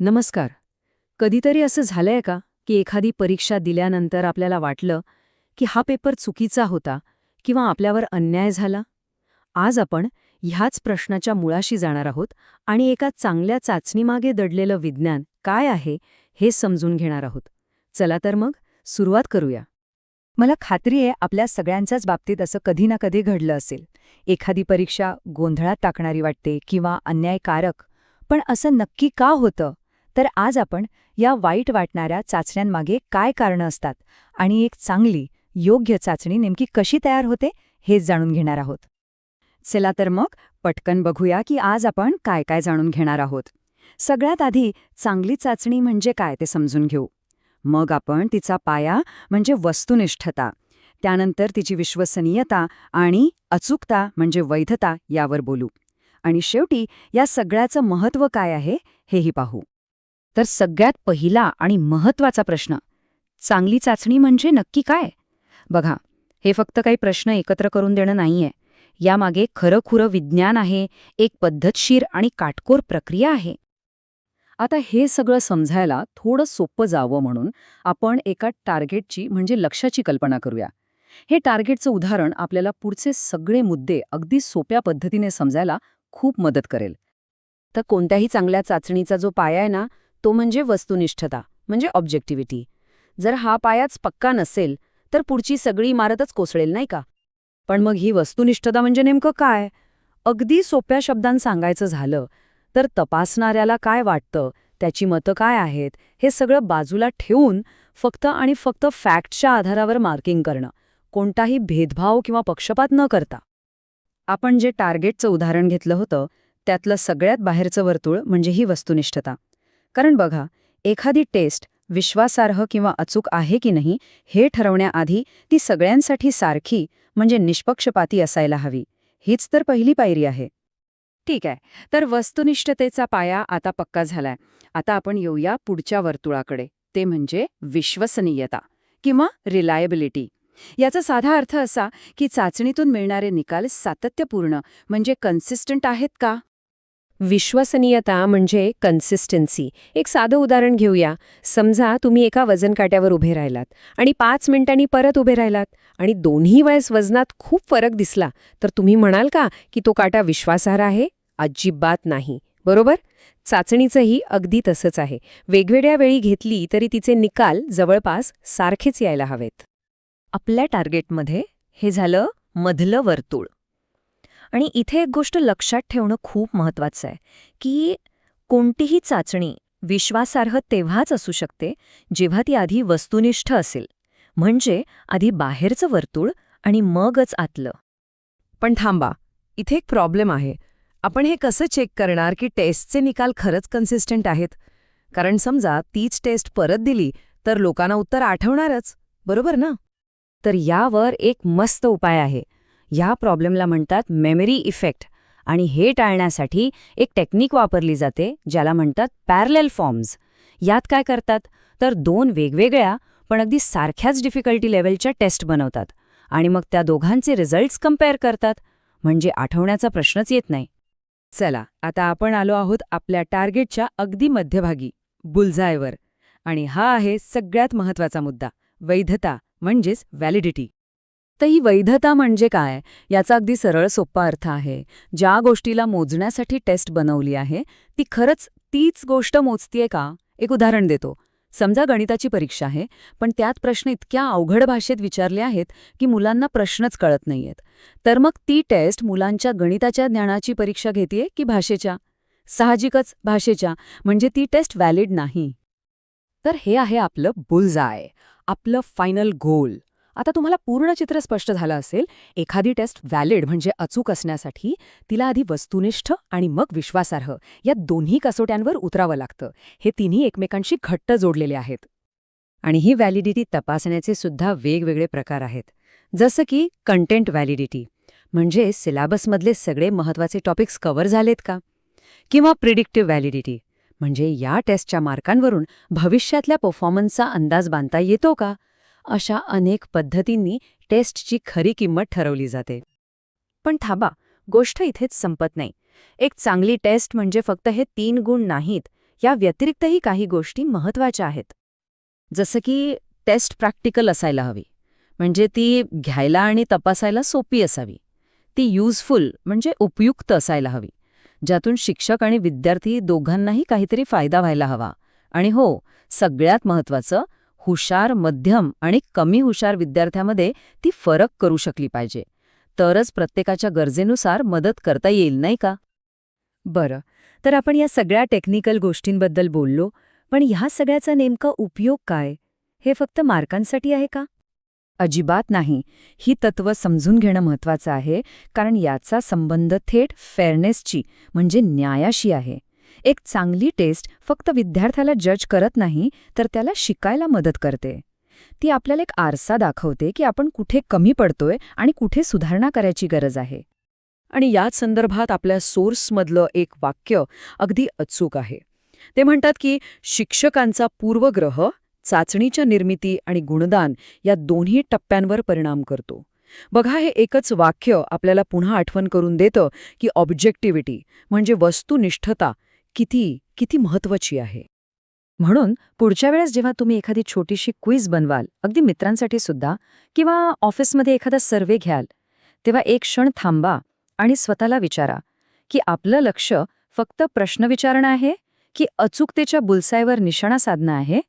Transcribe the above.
नमस्कार. कधीतरी असं झालंय का की एखादी परीक्षा दिल्यानंतर आपल्याला वाटलं की हा पेपर चुकीचा होता किंवा आपल्यावर अन्याय झाला? आज आपण ह्याच प्रश्नाच्या मुळाशी जाणार आहोत आणि एका चांगल्या चाचणीमागे दडलेलं विज्ञान काय आहे हे समजून घेणार आहोत. चला तर मग सुरुवात करूया. मला खात्री आहे आपल्या सगळ्यांच्याच बाबतीत असं कधी ना कधी घडलं असेल. एखादी परीक्षा गोंधळात टाकणारी वाटते किंवा अन्यायकारक पण असं नक्की का होतं? तर आज आपण या वाईट वाटणाऱ्या चाचण्यांमागे काय कारणं असतात आणि एक चांगली योग्य चाचणी नेमकी कशी तयार होते हेच जाणून घेणार आहोत. चला तर मग पटकन बघूया की आज आपण काय काय जाणून घेणार आहोत. सगळ्यात आधी चांगली चाचणी म्हणजे काय ते समजून घेऊ. मग आपण तिचा पाया म्हणजे वस्तुनिष्ठता त्यानंतर तिची विश्वसनीयता आणि अचूकता म्हणजे वैधता यावर बोलू. आणि शेवटी या सगळ्याचं महत्त्व काय आहे हेही पाहू. तर सगळ्यात पहिला आणि महत्त्वाचा प्रश्न चांगली चाचणी म्हणजे नक्की काय? बघा हे फक्त काही प्रश्न एकत्र करून देणं नाहीये. यामागे खरंखुरं विज्ञान आहे एक पद्धतशीर आणि काटकोर प्रक्रिया आहे. आता हे सगळं समजायला थोडं सोपं जावं म्हणून आपण एका टार्गेटची म्हणजे लक्ष्याची कल्पना करूया. हे टार्गेटचं उदाहरण आपल्याला पुढचे सगळे मुद्दे अगदी सोप्या पद्धतीने समजायला खूप मदत करेल. तर कोणत्याही चांगल्या चाचणीचा जो पाया आहे ना तो म्हणजे वस्तुनिष्ठता म्हणजे ऑब्जेक्टिव्हिटी जर हा पायाच पक्का नसेल तर पुढची सगळी इमारतच कोसळेल नाही का? पण मग ही वस्तुनिष्ठता म्हणजे नेमकं काय? अगदी सोप्या शब्दांत सांगायचं झालं तर तपासणाऱ्याला काय वाटतं त्याची मतं काय आहेत हे सगळं बाजूला ठेवून फक्त आणि फक्त फॅक्टच्या आधारावर मार्किंग करणं कोणताही भेदभाव किंवा पक्षपात न करता. आपण जे टार्गेटचं उदाहरण घेतलं होतं त्यातलं सगळ्यात बाहेरचं वर्तुळ म्हणजे ही वस्तुनिष्ठता. कारण बघा एखादी टेस्ट विश्वासार्ह किंवा अचूक आहे की नाही हे ठरवण्याआधी ती सगळ्यांसाठी सारखी म्हणजे निष्पक्षपाती असायला हवी. हीच तर पहिली पायरी आहे. ठीक आहे तर वस्तुनिष्ठतेचा पाया आता पक्का झालाय. आता आपण येऊया पुढच्या वर्तुळाकडे. ते म्हणजे विश्वसनीयता किंवा रिलायबिलिटी. याचा साधा अर्थ असा की चाचणीतून मिळणारे निकाल सातत्यपूर्ण म्हणजे कन्सिस्टंट आहेत का? विश्वसनीयता म्हणजे कन्सिस्टन्सी एक साधं उदाहरण घेऊया. समजा तुम्ही एका वजन काट्यावर उभे राहिलात आणि पाच मिनिटांनी परत उभे राहिलात आणि दोन्ही वेळेस वजनात खूप फरक दिसला तर तुम्ही म्हणाल का की तो काटा विश्वासार्ह आहे? अजिबात नाही. बरोबर? चाचणीचंही अगदी तसंच आहे. वेगवेगळ्या वेळी घेतली तरी तिचे निकाल जवळपास सारखेच यायला हवेत. आपल्या टार्गेटमध्ये हे झालं मधलं वर्तुळ. आणि इथे एक गोष्ट लक्षात ठेवणं खूप महत्त्वाचं आहे की कोणतीही चाचणी विश्वासार्ह तेव्हाच असू शकते जेव्हा ती आधी वस्तुनिष्ठ असेल. म्हणजे आधी बाहेरचं वर्तुळ आणि मगच आतलं. पण थांबा इथे एक प्रॉब्लेम आहे. आपण हे कसं चेक करणार की टेस्टचे निकाल खरंच कन्सिस्टंट आहेत? कारण समजा तीच टेस्ट परत दिली तर लोकांना उत्तर आठवणारच बरोबर ना? तर यावर एक मस्त उपाय आहे. ह्या प्रॉब्लेमला म्हणतात मेमरी इफेक्ट आणि हे टाळण्यासाठी एक टेक्निक वापरली जाते ज्याला म्हणतात पॅरलेल फॉर्म्स यात काय करतात? तर दोन वेगवेगळ्या पण अगदी सारख्याच डिफिकल्टी लेवलच्या टेस्ट बनवतात. आणि मग त्या दोघांचे रिझल्ट्स कंपेअर करतात. म्हणजे आठवण्याचा प्रश्नच येत नाही. चला आता आपण आलो आहोत आपल्या टार्गेटच्या अगदी मध्यभागी बुलझायवर आणि हा आहे सगळ्यात महत्त्वाचा मुद्दा वैधता म्हणजेच व्हॅलिडिटी तर ही वैधता म्हणजे काय? याचा अगदी सरळ सोप्पा अर्थ आहे. ज्या गोष्टीला मोजण्यासाठी टेस्ट बनवली आहे ती खरंच तीच गोष्ट मोजतीये का? एक उदाहरण देतो. समजा गणिताची परीक्षा आहे पण त्यात प्रश्न इतक्या अवघड भाषेत विचारले आहेत की मुलांना प्रश्नच कळत नाहीयेत. तर मग ती टेस्ट मुलांच्या गणिताच्या ज्ञानाची परीक्षा घेतेय की भाषेच्या? साहजिकच भाषेच्या म्हणजे ती टेस्ट व्हॅलिड नाही. तर हे आहे आपलं बुलजाय आपलं फायनल गोल. आता तुम्हाला पूर्ण चित्र स्पष्ट झालं असेल एखादी टेस्ट व्हॅलिड म्हणजे अचूक असण्यासाठी तिला आधी वस्तुनिष्ठ आणि मग विश्वासार्ह या दोन्ही कसोट्यांवर उतरावं लागतं. हे तिन्ही एकमेकांशी घट्ट जोडलेले आहेत. आणि ही व्हॅलिडिटी तपासण्याचे सुद्धा वेगवेगळे प्रकार आहेत. जसं की कंटेंट व्हॅलिडिटी म्हणजे सिलेबसमधले सगळे महत्त्वाचे टॉपिक्स कव्हर झालेत का? किंवा प्रिडिक्टिव्ह व्हॅलिडिटी म्हणजे या टेस्टच्या मार्कांवरून भविष्यातल्या परफॉर्मन्सचा अंदाज बांधता येतो का? अशा अनेक पद्धतींनी टेस्टची खरी किंमत ठरवली जाते. पण थांबा गोष्ट इथेच संपत नाही. एक चांगली टेस्ट म्हणजे फक्त हे तीन गुण नाहीत या व्यतिरिक्तही काही गोष्टी महत्त्वाच्या आहेत. जसं की टेस्ट प्रॅक्टिकल असायला हवी म्हणजे ती घ्यायला आणि तपासायला सोपी असावी. ती यूजफुल म्हणजे उपयुक्त असायला हवी ज्यातून शिक्षक आणि विद्यार्थी दोघांनाही काहीतरी फायदा व्हायला हवा. आणि हो सगळ्यात महत्वाचं हुशार मध्यम आणि कमी हुशार विद्यार्थ्यामध्ये ती फरक करू शकली पाहिजे. तरच प्रत्येकाच्या गरजेनुसार मदत करता येईल नाही का? बरं तर आपण या सगळ्या टेक्निकल गोष्टींबद्दल बोललो पण ह्या सगळ्याचा नेमका उपयोग काय? हे फक्त मार्कांसाठी आहे का? अजिबात नाही. ही तत्त्व समजून घेणं महत्वाचं आहे कारण याचा संबंध थेट फेअरनेसची म्हणजे न्यायाशी आहे. एक चांगली टेस्ट फक्त विद्यार्थ्याला जज करत नाही तर त्याला शिकायला मदत करते. ती आपल्याला एक आरसा दाखवते की आपण कुठे कमी पडतोय आणि कुठे सुधारणा करायची गरज आहे. आणि याच संदर्भात आपल्या सोर्समधलं एक वाक्य अगदी अचूक आहे. ते म्हणतात की शिक्षकांचा पूर्वग्रह चाचणीच्या निर्मिती आणि गुणदान या दोन्ही टप्प्यांवर परिणाम करतो. बघा हे एकच वाक्य आपल्याला पुन्हा आठवण करून देतं की ऑब्जेक्टिव्हिटी म्हणजे वस्तुनिष्ठता किती किती महत्वाची आहे? म्हणून पुढच्या वेळेस जेव्हा तुम्ही एखादी छोटीशी क्विज बनवाल अगदी मित्रांसाठी सुद्धा किंवा ऑफिसमध्ये एखादा सर्वे घ्याल तेव्हा एक क्षण थांबा आणि स्वतःला विचारा की आपलं लक्ष फक्त प्रश्न विचारणं आहे की अचूकतेच्या बुलसायवर निशाणा साधणं आहे?